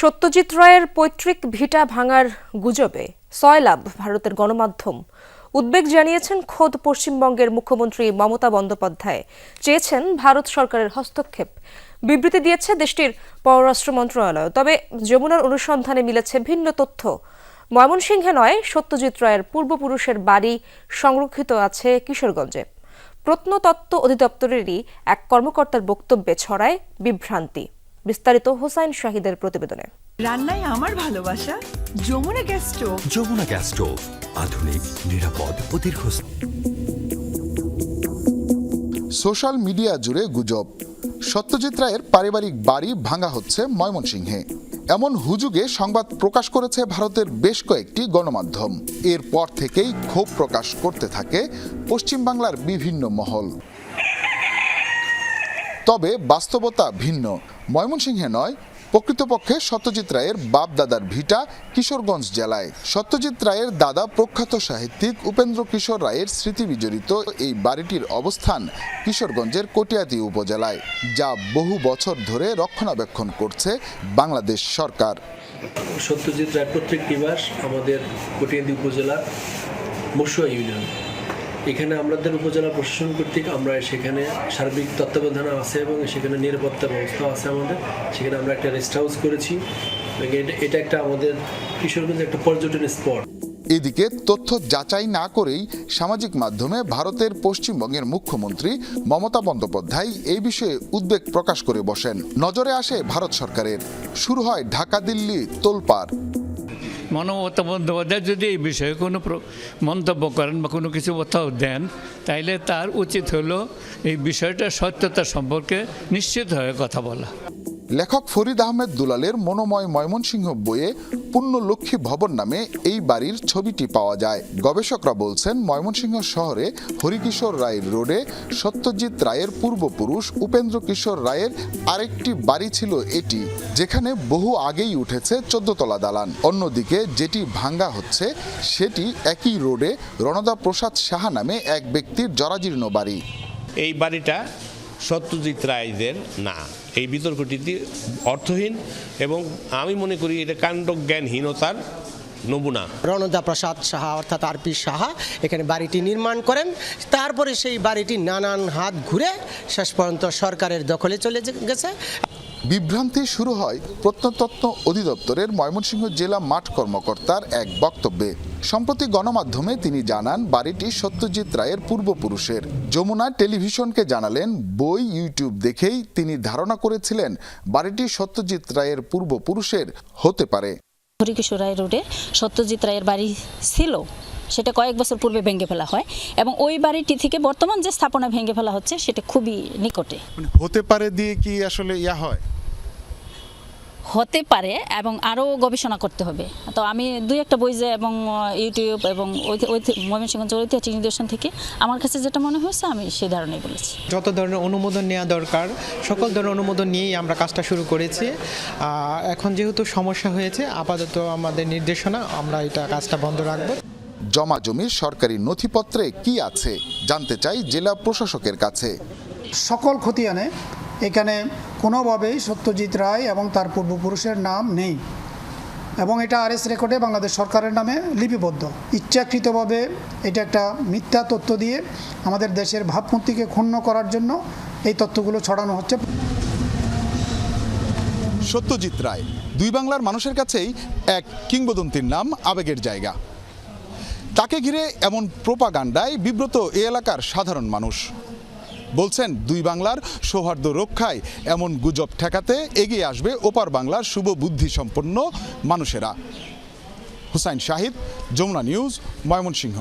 সত্যজিৎ রায়ের পৈতৃক ভিটা ভাঙার গুজবে সয়লাভ ভারতের গণমাধ্যম। উদ্বেগ জানিয়েছেন খোদ পশ্চিমবঙ্গের মুখ্যমন্ত্রী মমতা বন্দ্যোপাধ্যায়। চেয়েছেন ভারত সরকারের হস্তক্ষেপ। বিবৃতি দিয়েছে দেশটির পররাষ্ট্র মন্ত্রণালয়। তবে যমুনার অনুসন্ধানে মিলেছে ভিন্ন তথ্য। ময়মনসিংহে নয়, সত্যজিৎ রায়ের পূর্বপুরুষের বাড়ি সংরক্ষিত আছে কিশোরগঞ্জে। প্রত্নতত্ত্ব অধিদপ্তরেরই এক কর্মকর্তার বক্তব্যে ছড়ায় বিভ্রান্তি। বিস্তারিত হোসাইন শাহিদের প্রতিবেদনে। রান্নায় আমার ভালোবাসা Jamuna gas stove. Jamuna gas stove আধুনিক নিরাপদ ও দীর্ঘস্থায়ী সোশ্যাল মিডিয়া জুড়ে গুজব। সত্যজিৎ রায়ের পারিবারিক বাড়ি ভাঙা হচ্ছে ময়মনসিংহে। এমন হুজুগে সংবাদ প্রকাশ করেছে ভারতের বেশ কয়েকটি গণমাধ্যম। এরপর থেকেই ক্ষোভ প্রকাশ করতে থাকে পশ্চিমবাংলার বিভিন্ন মহল। তবে বাস্তবতা ভিন্ন। ময়মনসিংহে নয়, প্রকৃতপক্ষে সত্যজিৎ রায়ের বাপ দাদার ভিটা কিশোরগঞ্জ জেলায়। সত্যজিৎ রায়ের দাদা প্রখ্যাত সাহিত্যিক উপেন্দ্র কিশোর রায়ের স্মৃতি বিজড়িত এই বাড়িটির অবস্থান কিশোরগঞ্জের কটিয়াদি উপজেলায়, যা বহু বছর ধরে রক্ষণাবেক্ষণ করছে বাংলাদেশ সরকার। সত্যজিৎ রায় প্রত্যেক নিবাস আমাদের কটিয়াদি উপজেলার মশুয়া ইউনিয়ন এখানে আমাদের উপজেলা প্রশাসন কর্তৃক আমরা সেখানে সার্বিক তত্ত্বাবধান আছে এবং সেখানে নিরাপত্তা ব্যবস্থা আছে আমাদের। সেখানে আমরা একটা রেস্ট হাউস করেছি। এটা- একটা আমাদের কিশোরগঞ্জের একটা পর্যটন স্পট এদিকে তথ্য যাচাই না করেই সামাজিক মাধ্যমে ভারতের পশ্চিমবঙ্গের মুখ্যমন্ত্রী মমতা বন্দ্যোপাধ্যায় এই বিষয়ে উদ্বেগ প্রকাশ করে বসেন। নজরে আসে ভারত সরকারের। শুরু হয় ঢাকা দিল্লি তোলপাড়। মমতা বন্দ্যোপাধ্যায় যদি এই বিষয়ে কোনো মন্তব্য করেন বা কোনো কিছু কোথাও দেন, তাইলে তার উচিত হলো এই বিষয়টা সত্যতা সম্পর্কে নিশ্চিত হয়ে কথা বলা। লেখক ফরিদ আহমেদ দুলালের মনোময় ময়মনসিংহ বইয়ে পুণ্যলক্ষ্মী ভবন নামে এই বাড়ির ছবিটি পাওয়া যায়। গবেষকরা বলছেন, ময়মনসিংহ শহরে হরিকিশোর রায়ের রোডে সত্যজিৎ রায়ের পূর্বপুরুষ উপেন্দ্র কিশোর রায়ের আরেকটি বাড়ি ছিল এটি, যেখানে বহু আগেই উঠেছে চোদ্দতলা দালান। অন্যদিকে যেটি ভাঙ্গা হচ্ছে, সেটি একই রোডে রণদা প্রসাদ সাহা নামে এক ব্যক্তির জরাজীর্ণ বাড়ি। এই বাড়িটা সত্যজিৎ রায়দের না। এই বিতর্কটি অর্থহীন এবং আমি মনে করি এটা কাণ্ডজ্ঞানহীনতার নমুনা। রণদা প্রসাদ সাহা অর্থাৎ আরপি সাহা এখানে বাড়িটি নির্মাণ করেন। তারপরে সেই বাড়িটি নানান হাত ঘুরে শেষ পর্যন্ত সরকারের দখলে চলে গেছে বিভ্রান্তি শুরু হয় প্রত্নতত্ত্ব অধিদপ্তরের ময়মনসিংহ জেলা মাঠ কর্মকর্তার এক বক্তব্যে। সম্প্রতি গণমাধ্যমে তিনি জানান, বাড়িটি সত্যজিৎ রায়ের পূর্বপুরুষের। যমুনা টেলিভিশনকে জানালেন, বই, ইউটিউব দেখেই তিনি ধারণা করেছিলেন, বাড়িটি সত্যজিৎ রায়ের পূর্বপুরুষের হতে পারে। হরিকিশোর রায় রোডে সত্যজিৎ রায়ের বাড়ি ছিল। সেটা কয়েক বছর পূর্বে ভেঙে ফেলা হয় এবং ওই বাড়িটি থেকে বর্তমান যে স্থাপনা ভেঙে ফেলা হচ্ছে সেটা খুবই নিকটে। হতে পারে দিয়ে কি আসলে ইয়া হয়? হতে পারে এবং আরও গবেষণা করতে হবে। তো আমি দুই একটা বই যে এবং ইউটিউব এবং ময়মনসিংহ ঐতিহাসিক নিদর্শন থেকে আমার কাছে যেটা মনে হয়েছে আমি সেই ধারণাই বলেছি। যত ধরনের অনুমোদন নেওয়া দরকার সকল ধরনের অনুমোদন নিয়েই আমরা কাজটা শুরু করেছি। এখন যেহেতু সমস্যা হয়েছে আপাতত আমাদের নির্দেশনা আমরা এটা কাজটা বন্ধ রাখব। জমা জমির সরকারি নথিপত্রে কি আছে জানতে চাই জেলা প্রশাসকের কাছে। সকল খতিয়ানে এখানে কোনোভাবেই সত্যজিৎ রায় এবং তার পূর্বপুরুষের নাম নেই। এবং এটা আরএস রেকর্ডে বাংলাদেশ সরকারের নামে লিপিবদ্ধ। ইচ্ছাকৃতভাবে এটা একটা মিথ্যা তথ্য দিয়ে আমাদের দেশের ভাবমূর্তিকে ক্ষুণ্ণ করার জন্য এই তথ্যগুলো ছড়ানো হচ্ছে। সত্যজিৎ রায় দুই বাংলার মানুষের কাছেই এক কিংবদন্তির নাম আবেগের জায়গা। তাকে ঘিরে এমন প্রোপাগান্ডায় বিব্রত এ এলাকার সাধারণ মানুষ। বলছেন, দুই বাংলার সৌহার্দ্য রক্ষায় এমন গুজব ঠেকাতে এগিয়ে আসবে ওপার বাংলার শুভ বুদ্ধি সম্পন্ন মানুষেরা। হুসাইন শাহিদ, যমুনা নিউজ, ময়মনসিংহ।